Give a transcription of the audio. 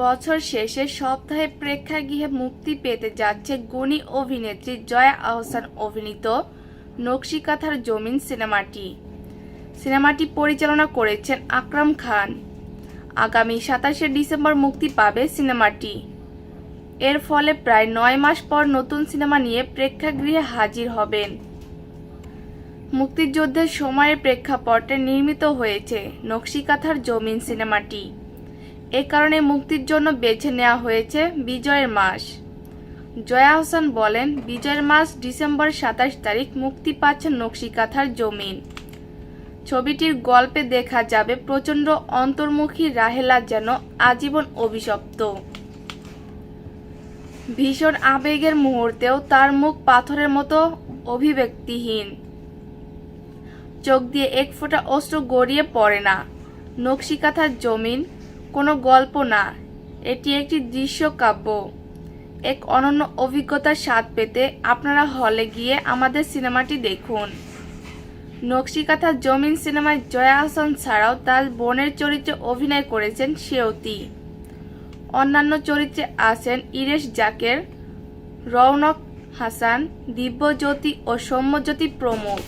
বছর শেষে সপ্তাহে প্রেক্ষাগৃহে মুক্তি পেতে যাচ্ছে গুণী অভিনেত্রী জয়া আহসান অভিনীত নকশিকাথার জমিন সিনেমাটি। সিনেমাটি পরিচালনা করেছেন আকরাম খান। আগামী সাতাশে ডিসেম্বর মুক্তি পাবে সিনেমাটি। এর ফলে প্রায় নয় মাস পর নতুন সিনেমা নিয়ে প্রেক্ষাগৃহে হাজির হবেন। মুক্তিযুদ্ধের সময়ের প্রেক্ষাপটে নির্মিত হয়েছে নকশিকাথার জমিন সিনেমাটি। এ কারণে মুক্তির জন্য বেছে নেওয়া হয়েছে বিজয়ের মাস। জয়া হোসেন বলেন, বিজয়ের মাস ডিসেম্বর সাতাশ তারিখ, মুক্তি পাচ্ছে নকশিকাথার জমিন। ছবিটির গল্পে দেখা যাবে প্রচণ্ড অন্তর্মুখী রাহেলা যেন আজীবন অভিশপ্ত। ভীষণ আবেগের মুহূর্তেও তার মুখ পাথরের মতো অভিব্যক্তিহীন। চোখ দিয়ে এক ফোঁটা অস্ত্র গড়িয়ে পড়ে না। নকশিকাথার জমিন কোনো গল্প না। এটি একটি দৃশ্যকাব্য। এক অনন্য অভিজ্ঞতার স্বাদ পেতে আপনারা হলে গিয়ে আমাদের সিনেমাটি দেখুন। নকশিকাথার জমিন সিনেমায় জয়া হাসান ছাড়াও তার বোনের চরিত্রে অভিনয় করেছেন সেওতি। অন্যান্য চরিত্রে আছেন ইরেশ জাকের রৌনক হাসান, দিব্যজ্যোতি ও সৌম্যজ্যোতি প্রমুখ।